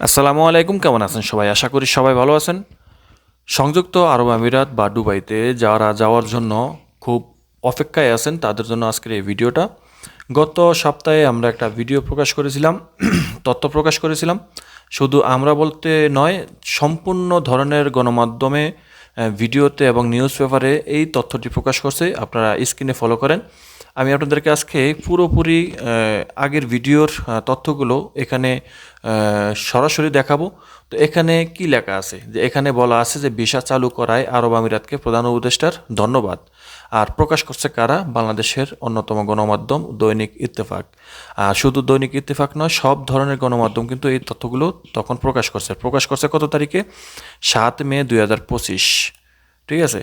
আসসালামু আলাইকুম, কেমন আছেন সবাই? আশা করি সবাই ভালো আছেন। সংযুক্ত আরব আমিরাত বা দুবাইতে যারা যাওয়ার জন্য খুব অপেক্ষায় আছেন, তাদের জন্য আজকের এই ভিডিওটা। গত সপ্তাহে আমরা একটা ভিডিও প্রকাশ করেছিলাম, তথ্য প্রকাশ করেছিলাম। শুধু আমরা বলতে নয়, সম্পূর্ণ ধরনের গণমাধ্যমে ভিডিওতে এবং নিউজ পেপারে এই তথ্যটি প্রকাশ করছে। আপনারা স্ক্রিনে ফলো করেন। আমি আপনাদেরকে আজকে পুরোপুরি আগের ভিডিওর তথ্যগুলো এখানে সরাসরি দেখাবো। তো এখানে কি লেখা আছে? যে এখানে বলা আছে যে ভিসা চালু করায় আরব আমিরাতকে প্রধান উপদেষ্টার ধন্যবাদ। আর প্রকাশ করছে কারা? বাংলাদেশের অন্যতম গণমাধ্যম দৈনিক ইত্তেফাক। আর শুধু দৈনিক ইত্তেফাক নয়, সব ধরনের গণমাধ্যম কিন্তু এই তথ্যগুলো তখন প্রকাশ করছে। প্রকাশ করছে কত তারিখে? সাত মে দুই হাজার পঁচিশ। ঠিক আছে?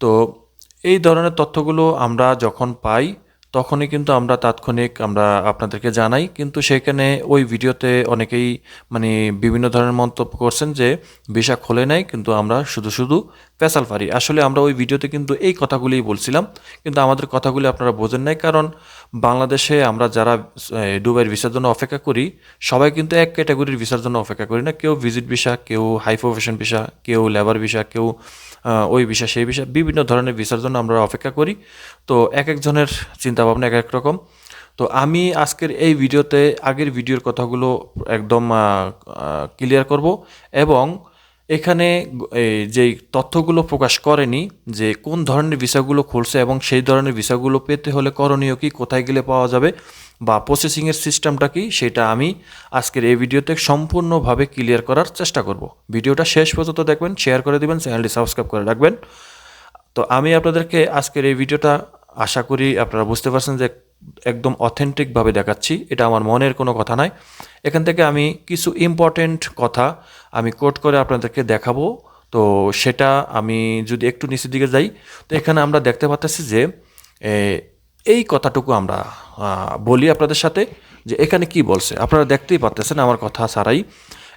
তো এই ধরনের তথ্যগুলো আমরা যখন পাই তখনই কিন্তু আমরা তাৎক্ষণিক আমরা আপনাদেরকে জানাই। কিন্তু সেখানে ওই ভিডিওতে অনেকেই মানে বিভিন্ন ধরনের মন্তব্য করছেন যে, ভিসা খোলে নাই, কিন্তু আমরা শুধু শুধু পেশাল পারি আসলে আমরা ওই ভিডিওতে কিন্তু এই কথাগুলিই বলছিলাম। কিন্তু আমাদের কথাগুলি আপনারা বোঝেন নাই, কারণ বাংলাদেশে আমরা যারা দুবাইয়ের ভিসার জন্য অপেক্ষা করি, সবাই কিন্তু এক ক্যাটাগরির ভিসার জন্য অপেক্ষা করি না। কেউ ভিজিট ভিসা, কেউ হাই প্রফেশন ভিসা, কেউ লেবার ভিসা, কেউ ওই ভিসা, সেই ভিসা, বিভিন্ন ধরনের ভিসার জন্য আমরা অপেক্ষা করি। তো এক একজনের চিন্তাভাবনা এক এক রকম। তো আমি আজকের এই ভিডিওতে আগের ভিডিওর কথাগুলো একদম ক্লিয়ার করব এবং এখানে যেই তথ্যগুলো প্রকাশ করেনি, যে কোন ধরনের ভিসাগুলো খুলছে এবং সেই ধরনের ভিসাগুলো পেতে হলে করণীয় কি, কোথায় গেলে পাওয়া যাবে বা প্রসেসিংয়ের সিস্টেমটা কি, সেটা আমি আজকের এই ভিডিওতে সম্পূর্ণভাবে ক্লিয়ার করার চেষ্টা করব। ভিডিওটা শেষ পর্যন্ত দেখবেন, শেয়ার করে দিবেন, চ্যানেলটি সাবস্ক্রাইব করে রাখবেন। তো আমি আপনাদেরকে আজকের এই ভিডিওটা আশা করি আপনারা বুঝতে পারছেন যে একদম অথেন্টিকভাবে দেখাচ্ছি, এটা আমার মনের কোনো কথা নয়। এখান থেকে আমি কিছু ইম্পর্টেন্ট কথা আমি কোট করে আপনাদেরকে দেখাবো। তো সেটা আমি যদি একটু নিচের দিকে যাই, তো এখানে আমরা দেখতে পাচ্ছি যে এই কথাটুকু আমরা বলি আপনাদের সাথে যে এখানে কি বলছে। আপনারা দেখতেই পাচ্ছেন আমার কথা ছাড়াই।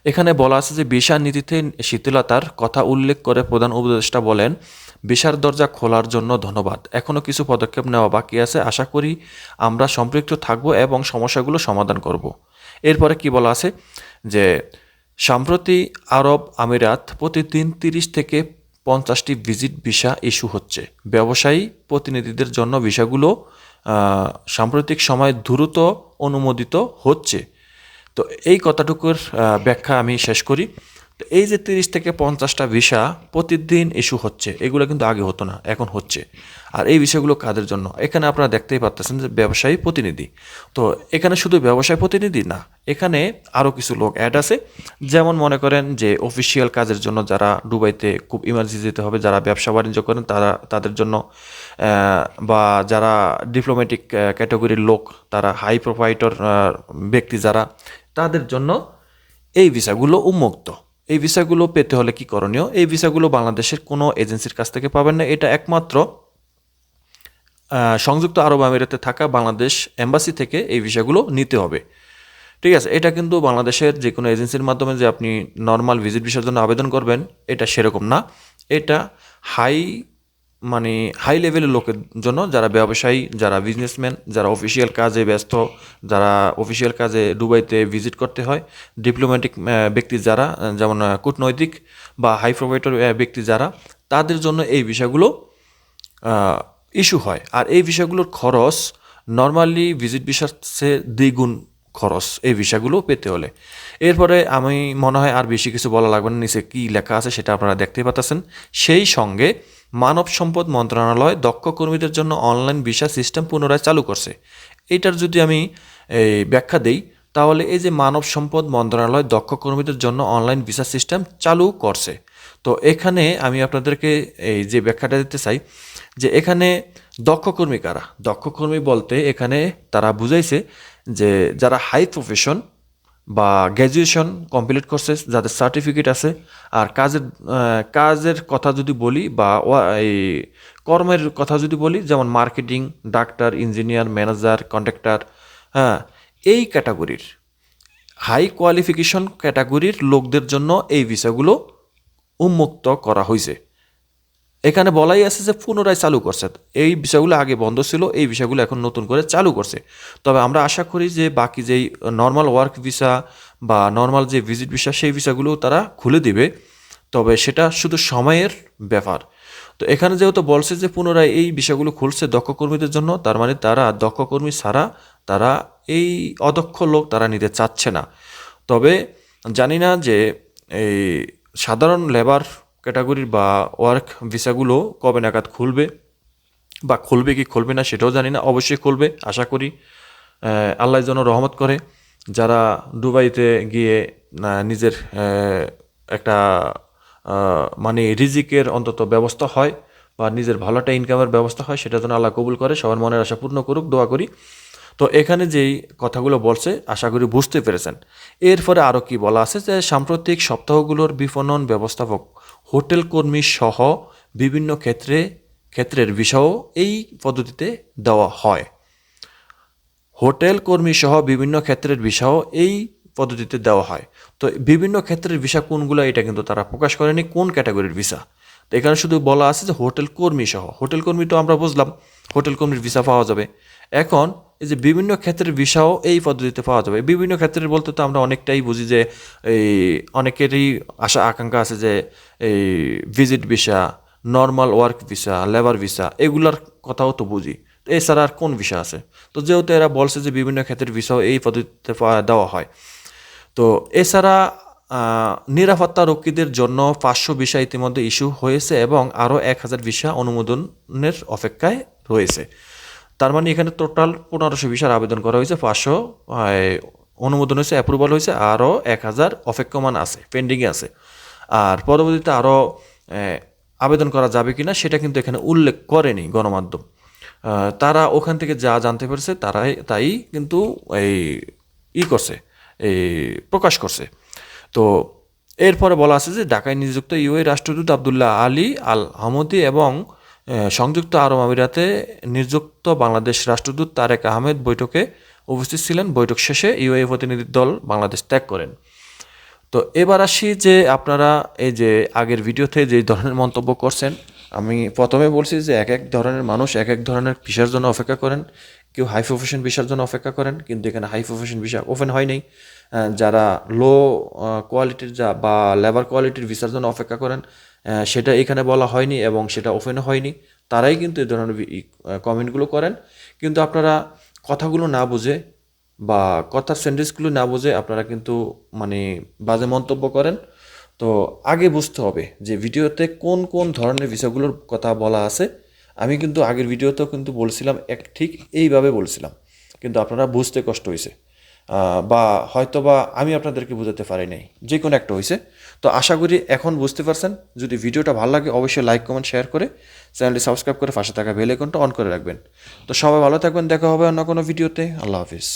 এখানে বলা আছে যে ভিসা নীতিতে শিথিলতার কথা উল্লেখ করে প্রধান উপদেষ্টা বলেন ভিসার দরজা খোলার জন্য ধন্যবাদ। এখনও কিছু পদক্ষেপ নেওয়া বাকি আছে। আশা করি আমরা সম্পৃক্ত থাকব এবং সমস্যাগুলো সমাধান করব। এরপরে কি বলা আছে যে, সম্প্রতি আরব আমিরাত প্রতিদিন তিরিশ থেকে পঞ্চাশটি ভিজিট ভিসা ইস্যু হচ্ছে। ব্যবসায়ী প্রতিনিধিদের জন্য ভিসাগুলো সাম্প্রতিক সময় দ্রুত অনুমোদিত হচ্ছে। তো এই কথাটুকুর ব্যাখ্যা আমি শেষ করি। তো এই যে তিরিশ থেকে পঞ্চাশটা ভিসা প্রতিদিন ইস্যু হচ্ছে, এগুলো কিন্তু আগে হতো না, এখন হচ্ছে। আর এই বিষয়গুলো কাদের জন্য? এখানে আপনারা দেখতেই পাচ্ছেন যে ব্যবসায়ী প্রতিনিধি। তো এখানে শুধু ব্যবসায়ী প্রতিনিধি না, এখানে আরও কিছু লোক অ্যাড আছে। যেমন মনে করেন যে অফিসিয়াল কাজের জন্য যারা দুবাইতে খুব ইমার্জেন্সি যেতে হবে, যারা ব্যবসা বাণিজ্য করেন, তারা, তাদের জন্য বা যারা ডিপ্লোম্যাটিক ক্যাটাগরির লোক, তারা হাই প্রোফাইটর ব্যক্তি যারা, তাদের জন্য এই ভিসাগুলো উন্মুক্ত। এই ভিসাগুলো পেতে হলে কি করণীয়? এই ভিসাগুলো বাংলাদেশের কোনো এজেন্সির কাছ থেকে পাবেন না। এটা একমাত্র সংযুক্ত আরব আমিরাতে থাকা বাংলাদেশ এম্বাসি থেকে এই ভিসাগুলো নিতে হবে। ঠিক আছে, এটা কিন্তু বাংলাদেশের যে কোনো এজেন্সির মাধ্যমে যে আপনি নর্মাল ভিজিট ভিসার জন্য আবেদন করবেন, এটা সেরকম না। এটা হাই মানে হাই লেভেলের লোকের জন্য যারা ব্যবসায়ী, যারা বিজনেসম্যান যারা অফিসিয়াল কাজে ব্যস্ত, যারা অফিসিয়াল কাজে দুবাইতে ভিজিট করতে হয় ডিপ্লোম্যাটিক ব্যক্তি যারা যেমন কূটনৈতিক বা হাই প্রোভাইডার ব্যক্তি যারা, তাদের জন্য এই বিষয়গুলো ইস্যু হয়। আর এই বিষয়গুলোর খরচ নর্মালি ভিজিট ভিসার চেয়ে দ্বিগুণ খরচ এই বিষয়গুলো পেতে হলে। এরপরে আমি মনে হয় আর বেশি কিছু বলা লাগবে না, নিচে কী লেখা আছে সেটা আপনারা দেখতেই পাচ্ছেন সেই সঙ্গে মানব সম্পদ মন্ত্রণালয় দক্ষ কর্মীদের জন্য অনলাইন ভিসা সিস্টেম পুনরায় চালু করছে। এটার যদি আমি এই, ব্যাখ্যা দেই তাহলে এই যে মানব সম্পদ মন্ত্রণালয় দক্ষ কর্মীদের জন্য অনলাইন ভিসা সিস্টেম চালু করছে। তো এখানে আমি আপনাদেরকে এই যে ব্যাখ্যাটা দিতে চাই যে এখানে দক্ষ কর্মী কারা? দক্ষ কর্মী বলতে এখানে তারা বুঝাইছে যে যারা হাই প্রফেশন বা গ্র্যাজুয়েশন কমপ্লিট করছে যাদের সার্টিফিকেট আছে, আর কাজের কাজের কথা যদি বলি বা এই কর্মের কথা যদি বলি, যেমন marketing doctor engineer manager contractor হ্যাঁ এই ক্যাটাগরির হাই কোয়ালিফিকেশন ক্যাটাগরির লোকদের জন্য এই ভিসাগুলো উন্মুক্ত করা হয়েছে এখানে বলাই আছে যে পুনরায় চালু করছে। এই বিষয়গুলো আগে বন্ধ ছিল, এই বিষয়গুলো এখন নতুন করে চালু করছে। তবে আমরা আশা করি যে বাকি যেই নর্মাল ওয়ার্ক ভিসা বা নর্মাল যে ভিজিট ভিসা সেই ভিসাগুলো তারা খুলে দিবে। তবে সেটা শুধু সময়ের ব্যাপার। তো এখানে যেহেতু বলছে যে পুনরায় এই বিষয়গুলো খুলছে দক্ষ কর্মীদের জন্য, তার মানে তারা দক্ষ কর্মী ছাড়া তারা এই অদক্ষ লোক তারা নিতে চাচ্ছে না। তবে জানি না যে এই সাধারণ লেবার ক্যাটাগরির বা ওয়ার্ক ভিসাগুলো কবে নাগাদ খুলবে বা খুলবে কি খুলবে না সেটাও জানি না, অবশ্যই খুলবে, আশা করি। আল্লাহ যেন রহমত করে, যারা দুবাইতে গিয়ে নিজের একটা মানে রিজিকের অন্তত ব্যবস্থা হয় বা নিজের ভালো একটা ইনকামের ব্যবস্থা হয়, সেটা যেন আল্লাহ কবুল করে, সবার মনের আশা পূর্ণ করুক, দোয়া করি। তো এখানে যেই কথাগুলো বলছে, আশা করি বুঝতে পেরেছেন। এরপরে আরও কি বলা আছে যে সাম্প্রতিক সপ্তাহগুলোর বিপণন ব্যবস্থাপক হোটেল কর্মী সহ বিভিন্ন ক্ষেত্রে, ক্ষেত্রের বিষয়ও এই পদ্ধতিতে দেওয়া হয়। হোটেল কর্মী সহ বিভিন্ন ক্ষেত্রের ভিসাও এই পদ্ধতিতে দেওয়া হয়। তো বিভিন্ন ক্ষেত্রের ভিসা কোনগুলো, এটা কিন্তু তারা প্রকাশ করেনি, কোন ক্যাটাগরির ভিসা? তো এখানে শুধু বলা আছে যে হোটেল কর্মী সহ। হোটেল কর্মী তো আমরা বুঝলাম, হোটেল কর্মীর ভিসা পাওয়া যাবে। এখন এই যে বিভিন্ন ক্ষেত্রের ভিসাও এই পদ্ধতিতে পাওয়া যাবে। বিভিন্ন ক্ষেত্রে বলতে তো আমরা অনেকটাই বুঝি যে এই অনেকেরই আশা, আকাঙ্ক্ষা আছে যে এই visit visa normal work visa labour visa এগুলার কথাও তো বুঝি। তো এছাড়া আর কোন ভিসা আছে? তো যেহেতু এরা বলছে যে বিভিন্ন ক্ষেত্রের ভিসাও এই পদ্ধতিতে দেওয়া হয়। তো এছাড়া নিরাপত্তা রক্ষীদের জন্য পাঁচশো ভিসা ইতিমধ্যে ইস্যু হয়েছে এবং আরও এক হাজার ভিসা অনুমোদনের অপেক্ষায় রয়েছে। তার মানে এখানে টোটাল পনেরোশো ভিসার আবেদন করা হয়েছে, পাঁচশো অনুমোদন হয়েছে অ্যাপ্রুভাল হয়েছে আরও এক হাজার অপেক্ষমান আছে পেন্ডিংয়ে আছে। আর পরবর্তীতে আরও আবেদন করা যাবে কি না সেটা কিন্তু এখানে উল্লেখ করেনি গণমাধ্যম। তারা ওখান থেকে যা জানতে পেরেছে তারাই, তাই কিন্তু এই ই করছে, এই প্রকাশ করছে। তো এরপরে বলা আছে যে ঢাকায় নিযুক্ত ইউএ রাষ্ট্রদূত আবদুল্লাহ আলী আল হামদি এবং সংযুক্ত আরব আমিরাতে নিযুক্ত বাংলাদেশ রাষ্ট্রদূত তারেক আহমেদ বৈঠকে উপস্থিত ছিলেন। বৈঠক শেষে ইউএ প্রতিনিধি দল বাংলাদেশ ত্যাগ করেন। তো এবার আসি যে আপনারা এই যে আগের ভিডিওতে যে ধরনের মন্তব্য করছেন, আমি প্রথমে বলছি যে এক এক ধরনের মানুষ এক এক ধরনের ভিসার জন্য অপেক্ষা করেন। কেউ হাই প্রফেশন ভিসার জন্য অপেক্ষা করেন, কিন্তু এখানে হাই প্রফেশন ভিসা ওপেন হয় নাই। যারা লো কোয়ালিটির যা বা লেবার কোয়ালিটির ভিসার জন্য অপেক্ষা করেন সেটা এখানে বলা হয়নি এবং সেটা ওপেনও হয়নি। তারাই কিন্তু এই ধরনের কমেন্টগুলো করেন। কিন্তু আপনারা কথাগুলো না বুঝে বা কথার সেন্টেন্সগুলো না বুঝে আপনারা কিন্তু মানে বাজে মন্তব্য করেন। তো আগে বুঝতে হবে যে ভিডিওতে কোন কোন ধরনের বিষয়গুলোর কথা বলা আছে। আমি কিন্তু আগের ভিডিওতেও কিন্তু বলছিলাম, এক ঠিক এইভাবে বলছিলাম। কিন্তু আপনারা বুঝতে কষ্ট হয়েছে। বা হয়তো বা আমি আপনাদেরকে বোঝাতে পারি নাই যে কোনো একটা হয়েছে তো আশা করি এখন বুঝতে পারছেন, যদি ভিডিওটা ভালো লাগে অবশ্যই লাইক কমেন্ট শেয়ার করে চ্যানেলটি সাবস্ক্রাইব করে পাশে থাকা বেল আইকনটা অন করে রাখবেন। তো সবাই ভালো থাকবেন, দেখা হবে অন্য কোনো ভিডিওতে আল্লাহ হাফিজ।